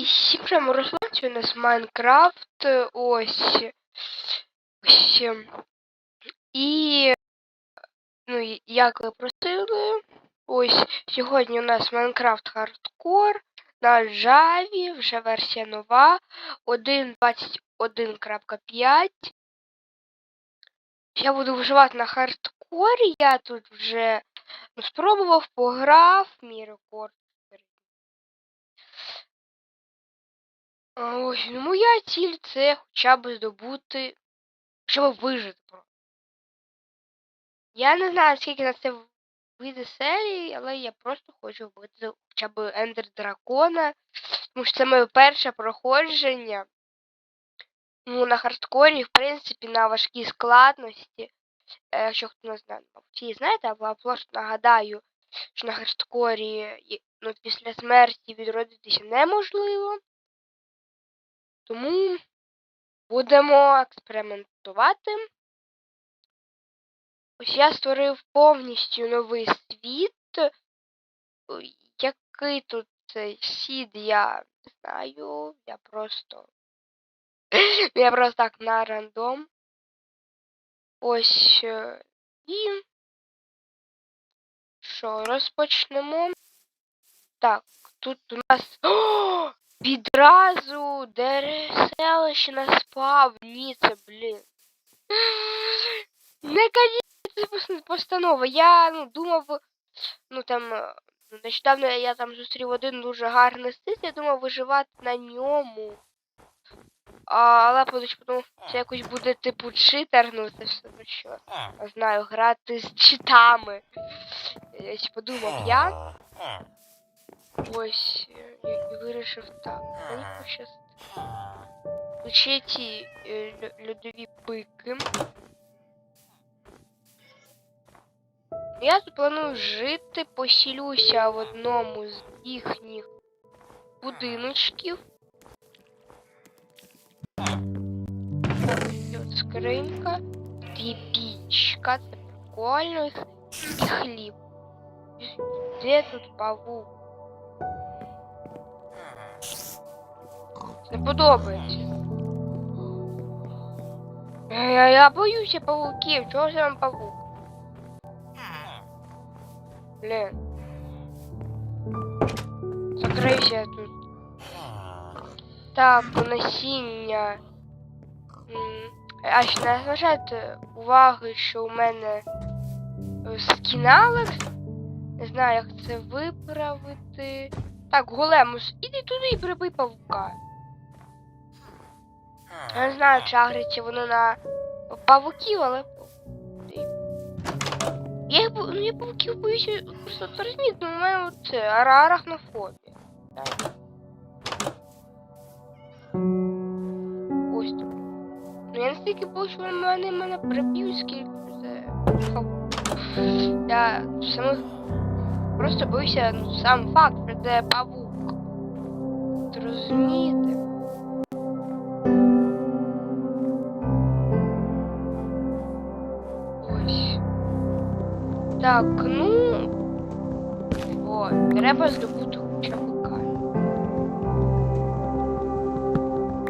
Друзі, всім прямо розлаці у нас Майнкрафт. Ось. Ось. І. Ну, як ви просили. Ось сьогодні у нас Майнкрафт Хардкор на Java, вже версія нова 1.21.5. Я буду виживати на хардкорі. Я тут вже ну, спробував, пограв, мій рекорд. Ось, ну моя ціль це хоча б здобути, щоб вижити. Я не знаю, скільки на це вийде серії, але я просто хочу вбити хоча б Ендер Дракона. Тому що це моє перше проходження. Ну, на хардкорі, в принципі, на важкій складності. Е, Якщо хто не знає, ті знаєте, або просто нагадаю, що на хардкорі ну, після смерті відродитися неможливо. Тому будемо експериментувати. Ось я створив повністю новий світ. Який тут світ, я не знаю. Я просто. Я просто так на рандом. Ось. е, І. Що, розпочнемо. Так, тут у нас. О! Відразу селище на спавні, це, блін. Наконец постанова. Я ну, думав, ну там е, ну, нещодавно я там зустрів один дуже гарний сит, я думав виживати на ньому. А, але подумав, подумав, це якось буде типу читер, ну це все про що. Знаю, грати з читами. Подумав я. Ось е, і, і вирішив так. Мені пощастило. Лише ці е, лю- льодові пики. Я тут планую жити, посілюся в одному з їхніх будиночків. Ось тут скринька, дві пічка, це прикольно, і х- і хліб. Де тут павук? Не подобається. Я, я, я боюся павуків, чого ж вам павук? Блин. Закрийся тут. Так, насіння. А ще не зважайте уваги, що у мене е. Не знаю, як це виправити. Так, големус, іди туди і прибий павука. Я не знаю, чи агриться воно на павуків, але. Я їх ну я павуків боюся просто торміть, ну у оце ара- арахнофобія. Ось тут. Ну я настільки боюсь, що вони мене приб'ють, скільки це. Я самих просто боюся ну, сам факт, що це павук. Розумієте? Так, ну. О, треба здобути чоловіка.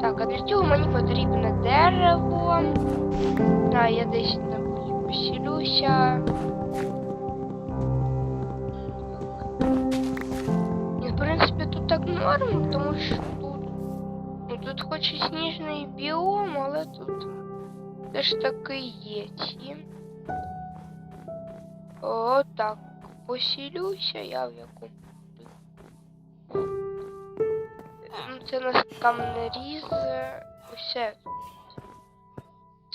Так, а для цього мені потрібне дерево. А, я десь посілюся. І, в принципі, тут так норм, тому що тут. Ну тут хоч і сніжний біом, але тут теж таки є ці. О, так. Посілюся я в. Ну, це у нас камнеріз. Усе.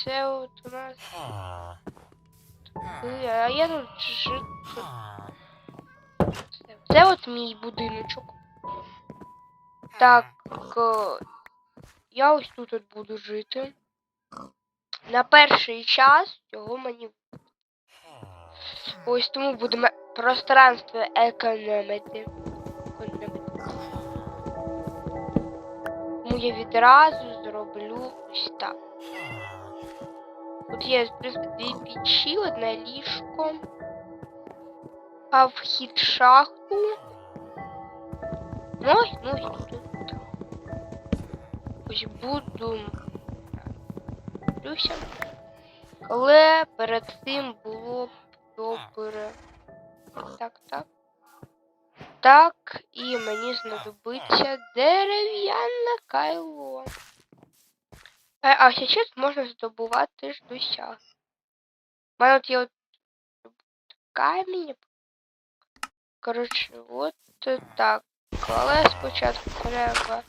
Це от у нас. Е, А я тут. Це, це от мій будиночок. Так. е, Я ось тут от буду жити. На перший час його мені Ось тому будемо пространство економити. Тому я відразу зроблю ось так. Тут є в принципі, дві печі, одне ліжко. А вхід шахту. Ну, ну, тут. Ось буду. Але перед цим було добре. Так, так. Так, і мені знадобиться дерев'яне кайло. А, а ще можна здобувати ж досяг. У мене от є от камінь. Коротше, от так. Але спочатку треба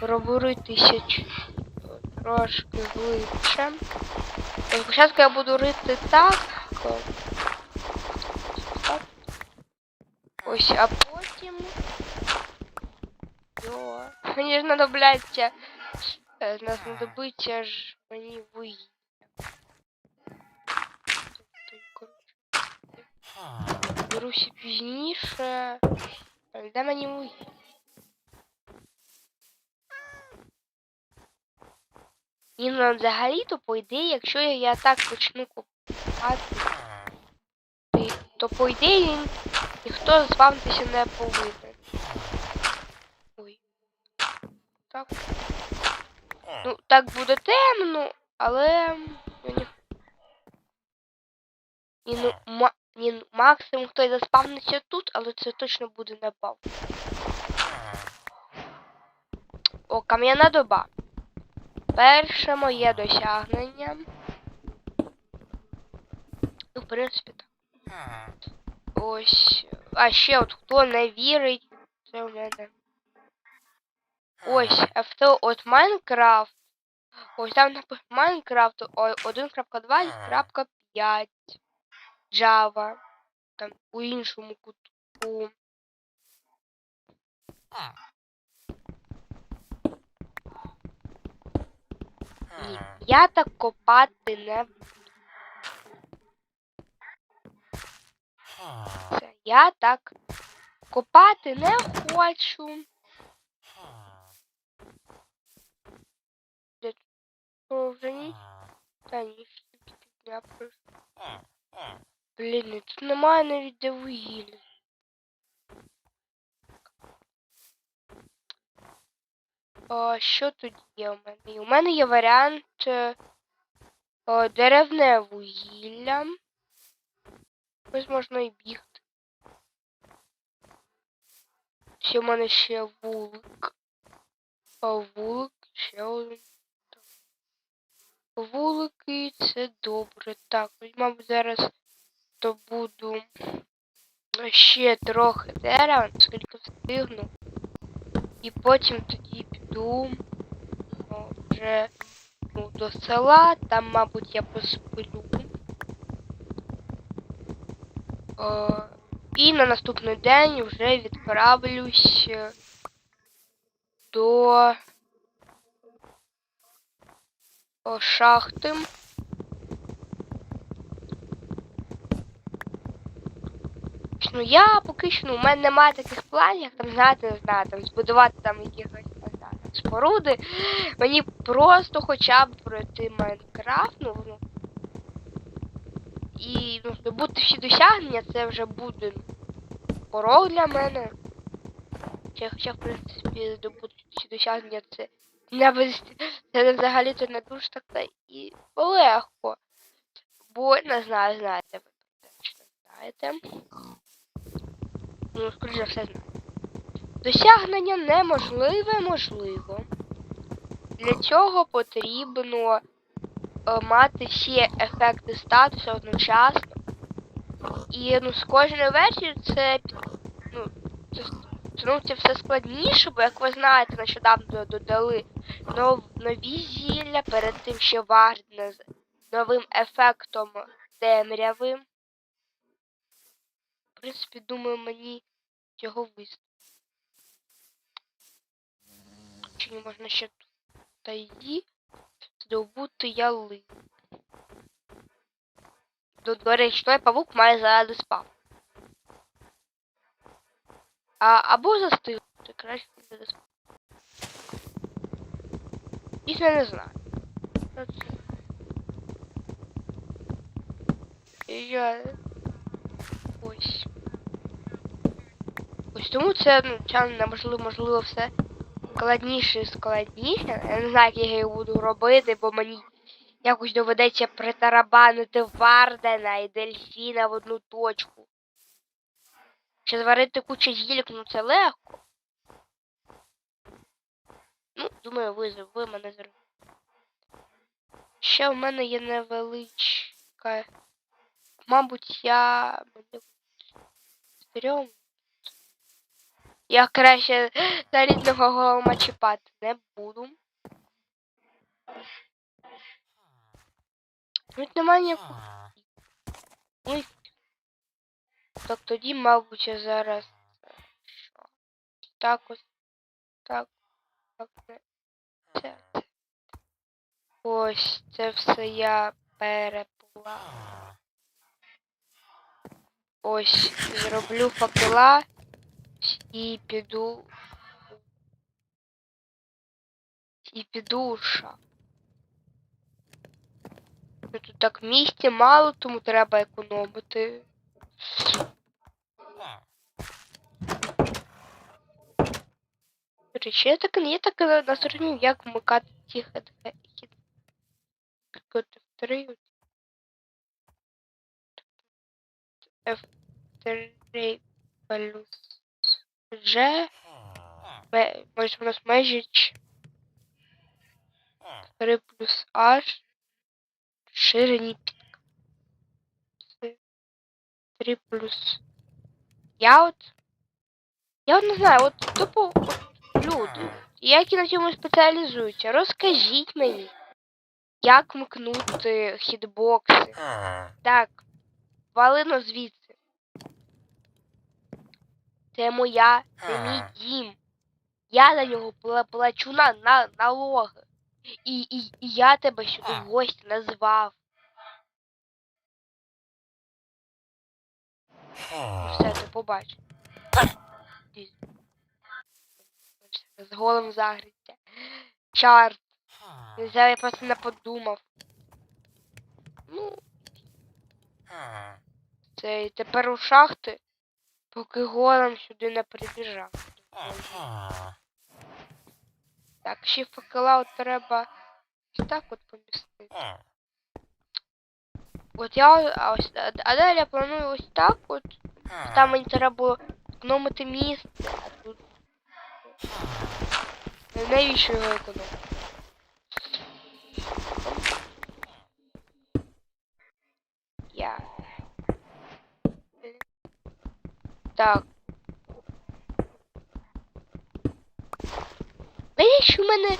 пробуритися трошки глибше. Е, Спочатку я буду рити так. Ось, а потім. Йо. Мені ж знадобляться. е, Нас знадобиться ж мені вугілля. Тобто, Беруся пізніше. Е, Де мені вугілля? І ну, взагалі-то, по ідеї, якщо я, так почну купувати, то по ідеї ніхто звавитися не повинен. Ой. Так. Ну, так буде темно, але. Ні, ну, ма... ні, ну, максимум хтось заспавниться тут, але це точно буде не бав. О, кам'яна доба. Перше моє досягнення. Ну, в принципі, так. Ось. А ще от хто не вірить, це в мене. Ось, авто от Майнкрафт. Ось там написано Майнкрафт 1.20.5. Java. Там у іншому кутку. Ні, я так копати не буду. Це Я так копати не хочу. О. Та ні, півдня пройшло. Блін, ну тут немає навіть де вугілля. О, що тут є у мене? У мене є варіант е, о, деревне вугілля. Ось можна і бігти. Ще в мене ще вулик. А вулик ще один. Вулики це добре. Так, мабуть, зараз добуду ще трохи дерева, скільки встигну. І потім тоді піду вже ну, до села, там, мабуть, я посплю. О, і на наступний день вже відправлюсь е, до о, шахти. Ну я поки що, ну, у мене немає таких планів, як там, знаєте, не знаю, там збудувати там якихось споруди. Мені просто хоча б пройти Майнкрафт, ну, ну. І ну, здобути всі досягнення, це вже буде порог для мене. Хоча, в принципі, здобути всі досягнення це не без... це взагалі-то не дуже таке і легко. Бо не знаю, знаєте, ви точно знаєте. Ну, скоріше все знаю. Досягнення неможливе, можливо. Для цього потрібно мати всі ефекти статусу одночасно. І ну, з кожною версією це, ну, це, ну, це все складніше, бо як ви знаєте, нещодавно додали нов, нові зілля, перед тим ще варне з новим ефектом темряви. В принципі, думаю, мені цього вистачить. Чи не можна ще тут тоді здобути яли. До, до речі, той павук має заради спав. А, або застигнути. Краще буде заспав. Дійсно не знаю. Я... Ось. Ось тому це, ну, це неможливо, можливо, все складніше складніше. Я не знаю, як я його буду робити, бо мені якось доведеться притарабанити Вардена і Дельфіна в одну точку. Ще зварити кучу гілік, ну це легко. Ну, думаю, ви, ви мене зробите. Ще в мене є невеличка. Мабуть, я стрьом. Я краще за рідного голома чіпати не буду. Тут немає ніякого. Ой. Так тоді, мабуть, я зараз. Так ось. Так. Так. Це. це. Ось це все я переплав. Ось зроблю факела і піду. І піду у шахту. Ну, Тут так місця мало, тому треба економити. До Речі, я так, я так не не зрозумів, як вмикати ті хід хід. F3. F3 плюс Ме- Ось у нас межі 3 плюс H. Ширині пітка. 3 плюс. Я от. Я от не знаю, от тупо от, люди, які на цьому спеціалізуються, розкажіть мені, як вмкнути хітбокси. Так, валино звідси. Це моя, це мій дім. Я за нього плачу на, на налоги. І, і, і я тебе сюди в гості назвав. Ну все, ти побачиш. З голим загріття. Чарт. Не знаю, я просто не подумав. Ну, це тепер у шахти, поки голем сюди не прибіжав. Так, ще факела от треба так от помістити. От я а ось а далі я планую ось так от. Там мені треба економити місце, а тут. Навіщо його економити? Я. Так. Навіщо в мене,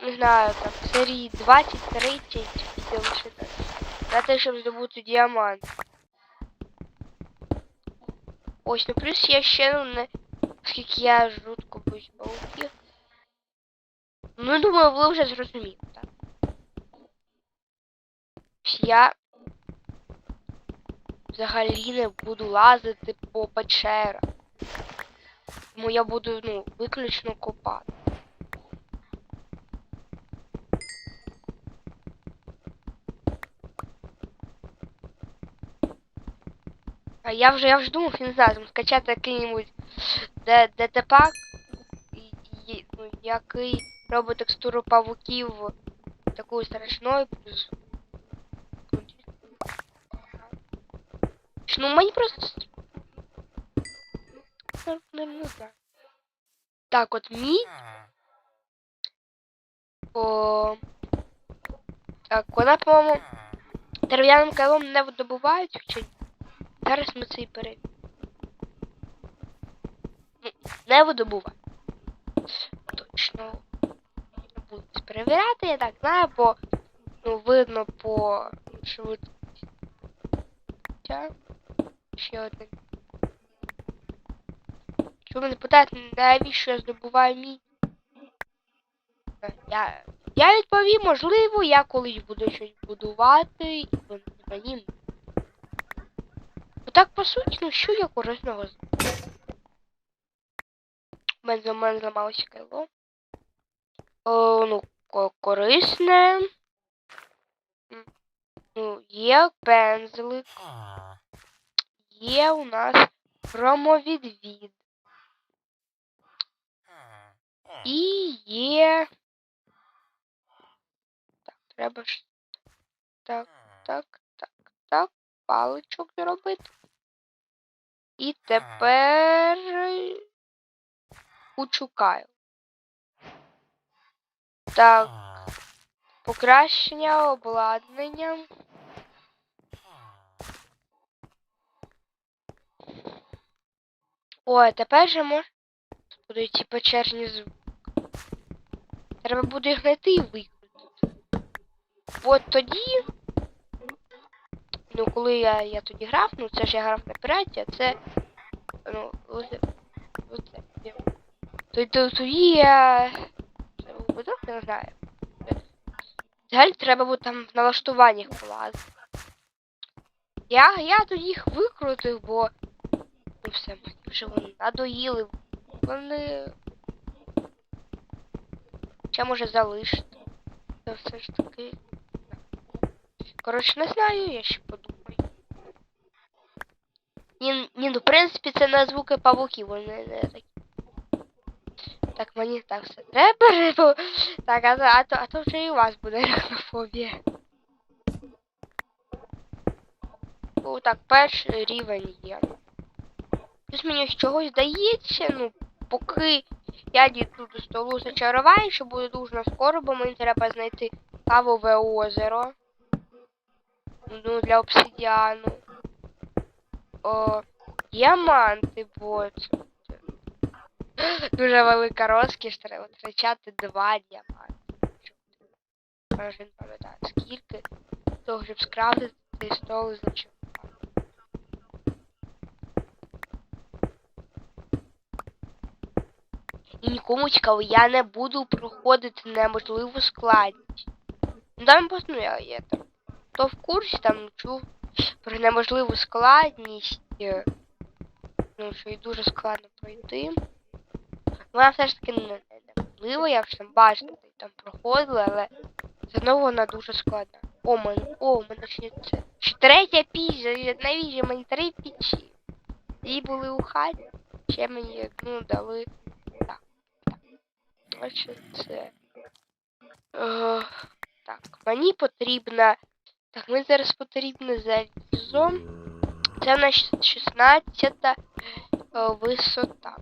не знаю, там, серії 20-30 відео лишити? На те, щоб здобути діамант. Ось, ну плюс я ще ну, не... Оскільки я жутко боюсь пауків. Ну, думаю, ви вже зрозуміли, так? Я взагалі не буду лазити по печерах. Тому я буду, ну, виключно копати. А я вже я вже думав, не знаю, там скачати який-небудь ДТПак, ну, який робить текстуру павуків такою страшною плюс. Ну мені просто. Так, от мій. О... Так, вона, по-моєму, дерев'яним кайлом не видобувають, чи? Зараз ми це і перевіримо. Не видобувають. Точно. Не буду перевіряти, я так знаю, бо ну, видно по швидкості. Ще один. Чому мене питають, навіщо я здобуваю мій? Я, я відповім, можливо, я колись буду щось будувати, і мені. Так, по суті, ну що я корисного У мене, у мене зламалося кайло. О, ну, корисне. Ну, є пензлик, є у нас хромовідвід. І є. Так, треба ж. Так, так, так, так. Паличок зробити. І тепер учукаю. Так, покращення обладнання. Ой, тепер же мож... будуть ці печерні звуки. Треба буде їх знайти і викрутити. От тоді. Ну, коли я, я тоді грав, ну це ж я грав на піраті, а це. Ну, оце. Оце. То, то, тоді я. Це був я не знаю. Взагалі треба буде там в налаштуваннях полазити. Я, я тоді їх викрутив, бо. Ну все, вже вони надоїли. Вони. Ще може залишити. Це все ж таки. Коротше, не знаю, я ще подумаю. Ні, ні, ну в принципі це на звуки павуків, вони не такі. Так, мені так все треба. бо- Так, а, то- а, то, а то вже і у вас буде арахнофобія. О, так, перший рівень є. Плюс мені з чогось здається, ну, поки я дійду до столу зачарувань, що буде дуже скоро, бо мені треба знайти лавове озеро. Ну, для обсидіану. О, діаманти, бо це дуже велика розкіш, треба втрачати два діаманти. Вже не пам'ятаю, скільки того, щоб скрафтити стол зачарувань. І нікому цікаво, я не буду проходити неможливу складність. Ну там просто ну, я, я там хто в курсі там чув про неможливу складність. е, Ну, що і дуже складно пройти. Вона все ж таки не, не неможлива, я вже там бачила, там проходила, але одно вона дуже складна. О, мен, о, у мене ще це. Ще третя піч, навіщо мені три пічі? Дві були у хаті, ще мені одну дали. Так. Це. Е, так, мені потрібна. Так, мені зараз потрібно залізо. Це в нас 16 е, висота.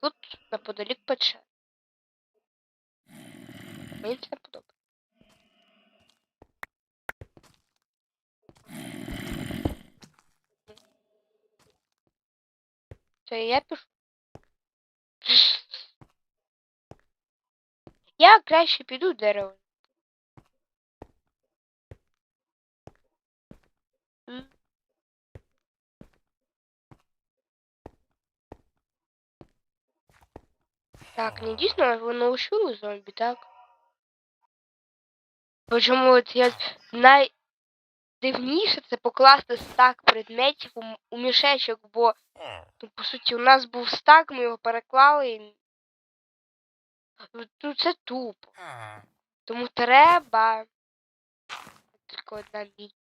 Тут неподалік пече. Мені це подобається. Це я пишу. Я краще піду дерево. М. Так, не дійсно ви научили зомбі, так? Почому от я Найдивніше це покласти стак предметів у, у мішечок, бо ну, по суті у нас був стак, ми його переклали. і- Ну, це тупо. Тому треба. Тільки.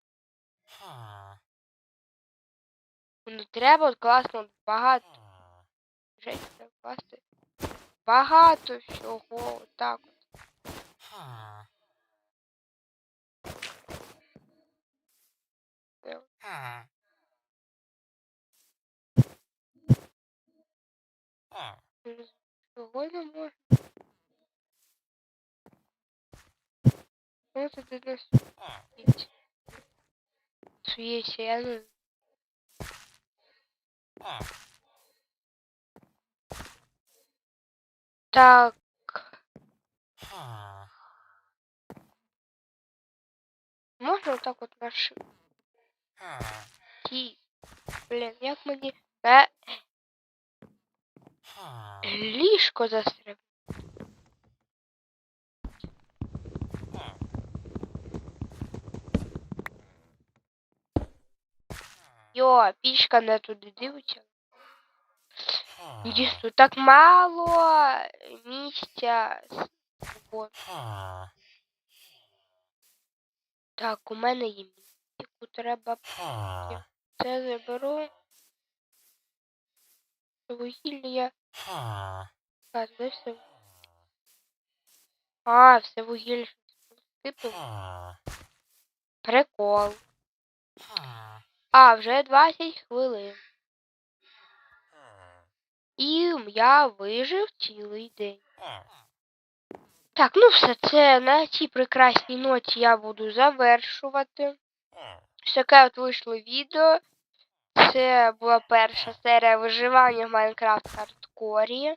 Ну треба от класно багато. Вже треба класти. Багато всього. Отак. от. Е, ну, Чого не можна? Ну це ти нас суєть. Суєть, я не Так. Можна отак от наш ті. Блін, як мені. Е, ліжко застряг. Йо, пічка не туди дивиться. Дійсно, так мало місця. От. Так, у мене є треба це заберу. вугілля. А, де все? А, все вугілля. Типу, прикол. А, вже 20 хвилин. І я вижив цілий день. Так, ну все це на цій прекрасній ноті я буду завершувати. Ось таке от вийшло відео. Це була перша серія виживання в Майнкрафт хардкорі.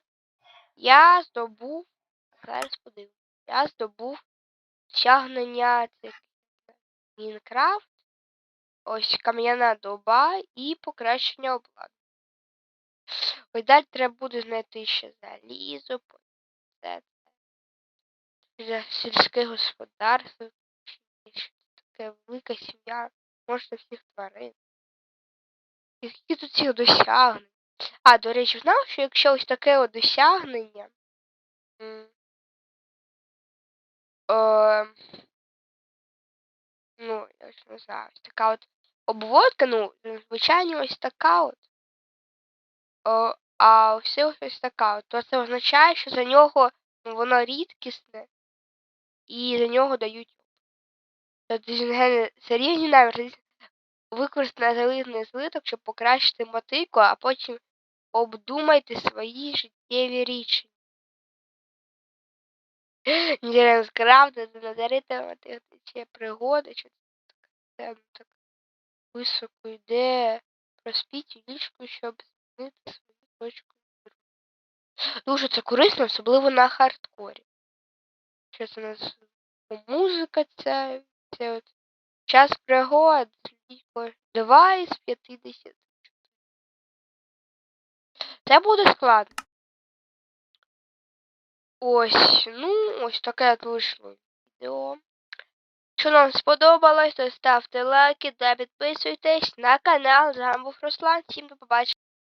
Я здобув. Зараз подивимось. Я здобув досягнення цих Мінкрафт. Ось кам'яна доба і покращення обладнання. Ось далі треба буде знайти ще залізо, це, це сільське господарство, таке велика сім'я, можна всіх тварин. Які тут цих досягнень? А, до речі, знав, що якщо ось таке от досягнення. Е, ну, я ж не знаю, ось така от обводка, ну, звичайно, ось така от. О, а все ось ось така. от, То це означає, що за нього ну, воно рідкісне і за нього дають. Серійні намір використати залізний злиток, щоб покращити мотику, а потім обдумайте свої життєві рішення. Не скрафтити, надарити ці пригоди, що це ну, так високо йде. Проспіть ліжку, щоб змінити свою точку зору. Дуже це корисно, особливо на хардкорі. Що це у нас музика ця, от час пригод, слідко, 2 із 50. Це буде складно. Ось, ну, ось таке от вийшло відео. Якщо вам сподобалось, то ставте лайки та підписуйтесь на канал. З вами був Руслан. Всім до побачення.